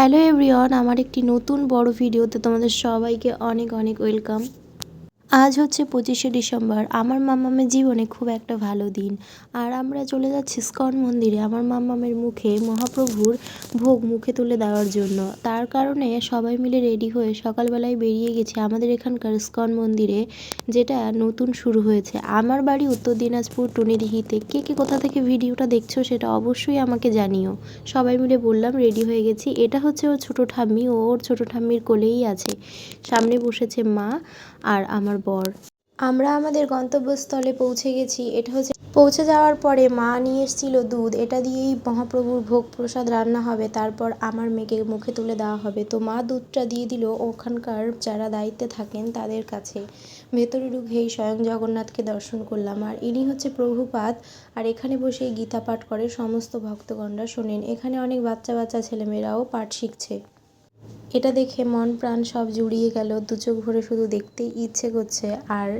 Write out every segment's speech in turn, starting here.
Hello everyone আমার একটি নতুন বড় ভিডিওতে তোমাদের সবাইকে অনেক অনেক ওয়েলকাম আজ হচ্ছে পঁচিশে ডিসেম্বর। আমার মাম্মামের জীবনে খুব একটা ভালো দিন। আর আমরা চলে যাচ্ছি স্কন মন্দিরে আমার মাম্মামের মুখে মহাপ্রভুর ভোগ মুখে তুলে দেওয়ার জন্য। তার কারণে সবাই মিলে রেডি হয়ে সকালবেলায় বেরিয়ে গেছি আমাদের এখানকার স্কন মন্দিরে, যেটা নতুন শুরু হয়েছে। আমার বাড়ি উত্তর দিনাজপুর টুনিদিহিতে। কে কে কোথা থেকে ভিডিওটা দেখছ সেটা অবশ্যই আমাকে জানিও। সবাই মিলে বললাম, রেডি হয়ে গেছি। এটা হচ্ছে ওর ছোটো ঠাম্মি। ও ওর ছোটো ঠাম্মির কোলেই আছে। সামনে বসেছে মা আর আমার বর। আমরা আমাদের গন্তব্যস্থলে পৌঁছে গেছি। এটা হচ্ছে পৌঁছে যাওয়ার পরে মা নিয়ে এসেছিল দুধ। এটা দিয়েই মহাপ্রভুর ভোগ প্রসাদ রান্না হবে। তারপর আমার মেয়েকে মুখে তুলে দেওয়া হবে। তো মা দুধটা দিয়ে দিল ওখানকার যারা দায়িত্বে থাকেন তাদের কাছে। ভেতরে ঢুকেই স্বয়ং জগন্নাথকে দর্শন করলাম। আর ইনি হচ্ছে প্রভুপাত আর এখানে বসে গীতা পাঠ করে সমস্ত ভক্তগণরা শোনেন। এখানে অনেক বাচ্চা বাচ্চা ছেলেমেয়েরাও পাঠ শিখছে। এটা দেখে মন প্রাণ সব জুড়িয়ে গেল। দু চোখ ভরে শুধু দেখতেই ইচ্ছে করছে। আর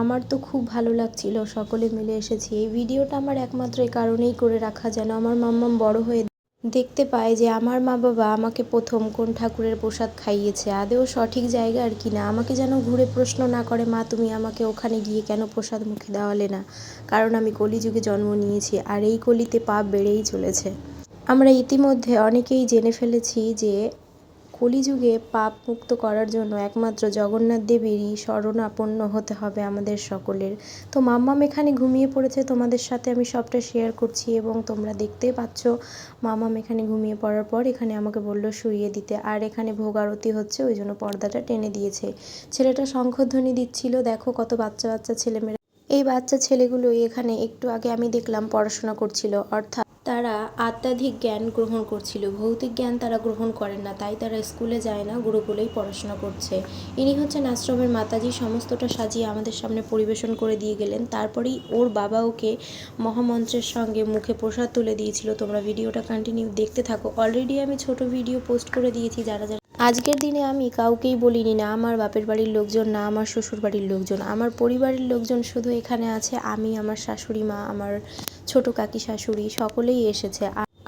আমার তো খুব ভালো লাগছিল। সকলে মিলে এসেছি। এই ভিডিওটা আমার একমাত্র এই কারণেই করে রাখা, যেন আমার মাম্মাম বড় হয়ে দেখতে পায় যে আমার মা বাবা আমাকে প্রথম কোন ঠাকুরের প্রসাদ খাইয়েছে। আদেও সঠিক জায়গা আর কি না? আমাকে যেন ঘুরে প্রশ্ন না করে, মা, তুমি আমাকে ওখানে গিয়ে কেন প্রসাদ মুখে দেওয়ালে না? কারণ আমি কলিযুগে জন্ম নিয়েছি, আর এই কলিতে পাপ বেড়েই চলেছে। আমরা ইতিমধ্যে অনেকেই জেনে ফেলেছি যে কলিযুগে পাপ মুক্ত করার জন্য একমাত্র জগন্নাথ দেবেরই শরণাপন্ন হতে হবে আমাদের সকলের। তো মাম্মাম এখানে ঘুমিয়ে পড়েছে, তোমাদের সাথে আমি সবটা শেয়ার করছি এবং তোমরা দেখতেই পাচ্ছ, মাম্মাম এখানে ঘুমিয়ে পড়ার পর এখানে আমাকে বলল শুইয়ে দিতে। আর এখানে ভোগ আরতি হচ্ছে, ওই জন্য পর্দাটা টেনে দিয়েছে। ছেলেটা শঙ্খধ্বনি দিচ্ছিল, দেখো কত বাচ্চা বাচ্চা ছেলেমেয়েরা। এই বাচ্চা ছেলেগুলো এখানে একটু আগে আমি দেখলাম পড়াশোনা করছিল, অর্থাৎ তারা আধ্যাত্মিক জ্ঞান গ্রহণ করছিল। ভৌতিক জ্ঞান তারা গ্রহণ করেন না, তাই তারা স্কুলে যায় না, গুরুকুলেই পড়াশোনা করছে। ইনি হচ্ছেন আশ্রমের মাতাজি, সমস্তটা সাজিয়ে আমাদের সামনে পরিবেশন করে দিয়ে গেলেন। তারপরেই ওর বাবা ওকে মহামন্ত্রের সঙ্গে মুখে প্রসাদ তুলে দিয়েছিল। তোমরা ভিডিওটা কন্টিনিউ দেখতে থাকো। অলরেডি আমি ছোট ভিডিও পোস্ট করে দিয়েছি, যারা যারা আজকের দিনে আমি কাউকেই বলিনি না আমার বাপের বাড়ির লোকজন, না আমার শ্বশুর বাড়ির লোকজন। আমার পরিবারের লোকজন শুধু এখানে আছে, আমি, আমার শাশুড়ি মা, আমার ছোট কাকি শাশুড়ি, সকলেই এসেছে।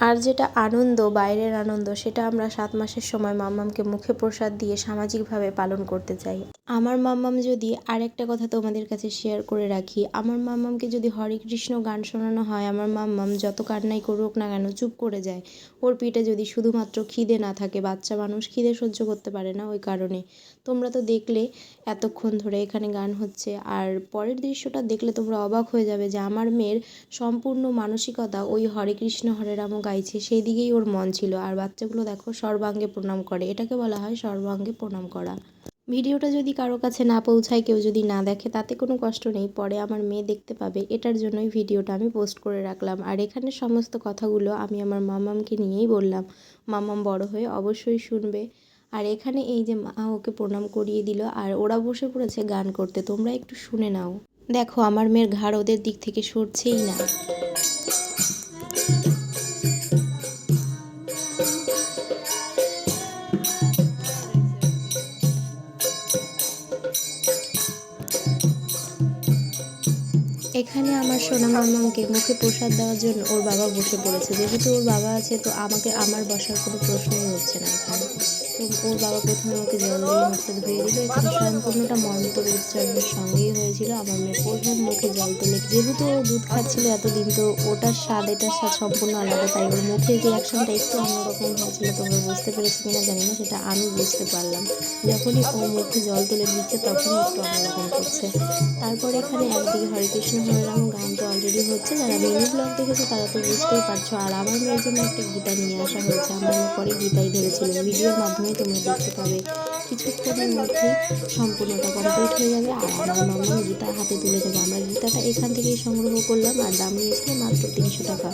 আর যেটা আনন্দ, বাইরের আনন্দ, সেটা আমরা সাত মাসের সময় মাম্মামকে মুখে প্রসাদ দিয়ে সামাজিকভাবে পালন করতে চাই। আমার মাম্মাম যদি আরেকটা কথা তোমাদের কাছে শেয়ার করে রাখি, আমার মাম্মামকে যদি হরে কৃষ্ণ গান শোনানো হয়, আমার মাম্মাম যত কান্নাই করুক না কেন চুপ করে যায়। ওর পিঠে যদি শুধুমাত্র খিদে না থাকে, বাচ্চা মানুষ খিদে সহ্য করতে পারে না ওই কারণে। তোমরা তো দেখলে এতক্ষণ ধরে এখানে গান হচ্ছে, আর পরের দৃশ্যটা দেখলে তোমরা অবাক হয়ে যাবে যে আমার মেয়ের সম্পূর্ণ মানসিকতা ওই হরে কৃষ্ণ, হরে রাম গাইছে, সেই দিকেই ওর মন ছিল। আর বাচ্চাগুলো দেখো সর্বাঙ্গে প্রণাম করে। এটাকে বলা হয় সর্বাঙ্গে প্রণাম করা। ভিডিওটা যদি কারও কাছে না পৌঁছায়, কেউ যদি না দেখে, তাতে কোনো কষ্ট নেই। পরে আমার মেয়ে দেখতে পাবে। এটার জন্যই ভিডিওটা আমি পোস্ট করে রাখলাম। আর এখানে সমস্ত কথাগুলো আমি আমার মামামকে নিয়েই বললাম। মামাম বড় হয়ে অবশ্যই শুনবে। আর এখানে এই যে মা ওকে প্রণাম করিয়ে দিল, আর ওরা বসে পড়েছে গান করতে। তোমরা একটু শুনে নাও। দেখো, আমার মেয়ের ঘাড় ওদের দিক থেকে সরছেই না। এখানে আমার সোনা মামাকে মুখে প্রসাদ দেওয়ার জন্য ওর বাবা বসে পড়েছে। যেহেতু ওর বাবা আছে, তো আমাকে আমার বসার কোনো প্রশ্নই হচ্ছে না এখানে। তো ওর বাবা প্রথমে ওকে জল দিয়ে মুখটা ধুয়ে দিল এখানে সম্পূর্ণটা মন্ত্র উচ্চারণের সঙ্গেই হয়েছিল। আমার মেয়ে প্রথম মুখে জল তুলে যেহেতু ও দুধ খাচ্ছিল এতদিন, তো ওটার স্বাদ, এটার স্বাদ সম্পূর্ণ আলাদা। তাই ওর মুখের রিয়াকশনটা একটু অন্যরকম হয়েছিল, তোমরা বুঝতে পেরেছি কিনা জানি না, সেটা আমি বুঝতে পারলাম। যখনই ও মুখে জল তুলে দিচ্ছে, তখনই একটু অন্যরকম করছে। তারপর এখানে একদিকে হরে কৃষ্ণ হরে রাম, গান তো অলরেডি হচ্ছে। যারা মিনি ব্লগ দেখেছে, তারা তো বুঝতেই পারছ। আর আমার মেয়ের জন্য একটা গীতা নিয়ে আসা হয়েছে। আমার পরে গীতাই ধরেছিল ভিডিওর মাধ্যমে তোমরা দেখতে পাবে। কিছুক্ষণের মধ্যে সম্পূর্ণটা কমপ্লিট হয়ে যাবে। আর আমার মামা গীতা হাতে তুলে দেবে। আমরা গীতাটা এখান থেকেই সংগ্রহ করলাম, আর দাম নিয়েছিলাম মাত্র তিনশো টাকা।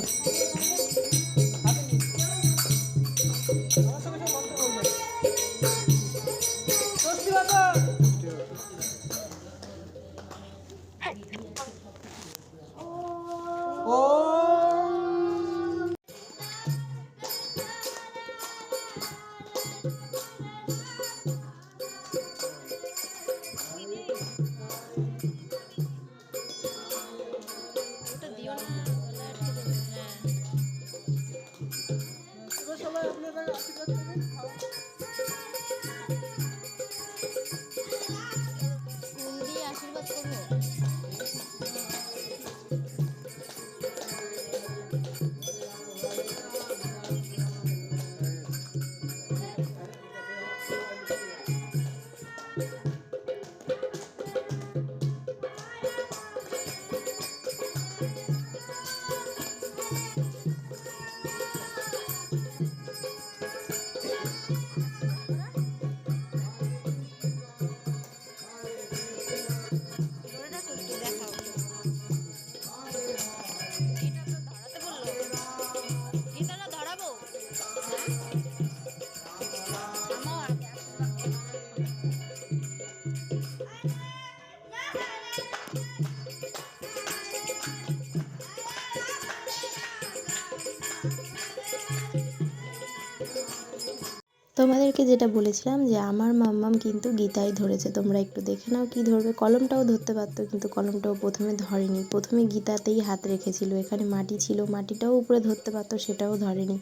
তোমাদেরকে যেটা বলেছিলাম যে আমার মাম্মাম কিন্তু গীতাই ধরেছে। তোমরা একটু দেখে নাও কি ধরবে। কলমটাও ধরতে পারতো, কিন্তু কলমটাও প্রথমে ধরেনি। প্রথমে গীতাতেই হাত রেখেছিল। এখানে মাটি ছিল, মাটিটাও উপরে ধরতে পারতো, সেটাও ধরেনি।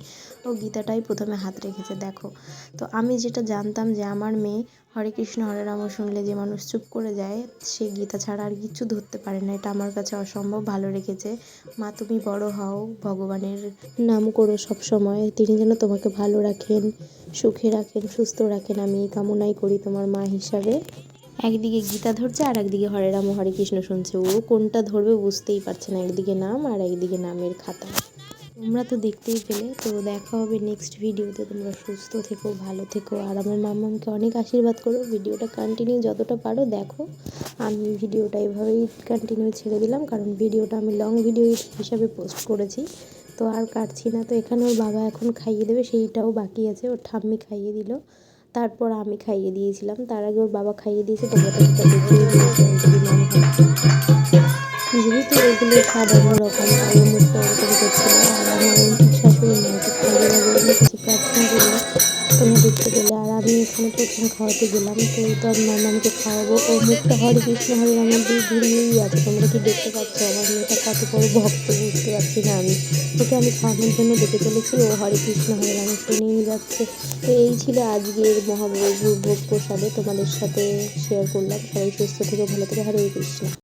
ও গীতাটাই প্রথমে হাত রেখেছে, দেখো। তো আমি যেটা জানতাম যে আমার মেয়ে হরে কৃষ্ণ, হরে রাম শুনলে যে মানুষ চুপ করে যায়, সে গীতা ছাড়া আর কিচ্ছু ধরতে পারে না। এটা আমার কাছে অসম্ভব ভালো রেখেছে। মা, তুমি বড় হও, ভগবানের নাম করো সব সময় তিনি যেন তোমাকে ভালো রাখেন, সুখে রাখেন, সুস্থ রাখেন, আমি এই কামনাই করি তোমার মা হিসাবে। একদিকে গীতা ধরছে, আর একদিকে হরে রাম, হরে কৃষ্ণ শুনছে। ও কোনটা ধরবে বুঝতেই পারছে না, একদিকে নাম আর একদিকে নামের খাতা। তোমরা তো দেখতেই পেলে, তো দেখা হবে নেক্সট ভিডিওতে তোমরা সুস্থ থেকো, ভালো থেকো, আর আমার মাম্মামকে অনেক আশীর্বাদ করো। ভিডিওটা কন্টিনিউ যতটা পারো দেখো। আমি ভিডিওটা এভাবেই কন্টিনিউ ছেড়ে দিলাম, কারণ ভিডিওটা আমি লং ভিডিও হিসাবে পোস্ট করেছি। তো আর কাটছি না। তো এখানে ওর বাবা এখন খাইয়ে দেবে, সেইটাও বাকি আছে। ওর ঠাম্মি খাইয়ে দিল। তারপর আমি খাইয়ে দিয়েছিলাম। তার আগে ওর বাবা খাইয়ে দিয়েছে, তো যেহেতু এগুলো সাধারণ রকম শাশুড়ি প্রার্থনা করল দেখতে আমি এখানে প্রথম খাওয়াতে গেলাম, তো তো আমি মামাকে খাওয়াবো। ও মুখটা হরে কৃষ্ণ, হরে রামের দিয়ে ঘুরিয়েই আছে, তোমরা কি দেখতে পাচ্ছ? আমার মেয়েটা কত বড় ভক্ত, বুঝতে পারছি না আমি। ওকে আমি খাওয়ানোর জন্য ডেকে চলেছি, ও হরে কৃষ্ণ, হরে রাম শুনেই যাচ্ছে। তো এই ছিল আজকের মহাপ্রভুর ভোগ প্রসাদে। তোমাদের সাথে শেয়ার করলাম। সবাই সুস্থ থেকে, ভালো থেকে, হরে কৃষ্ণ।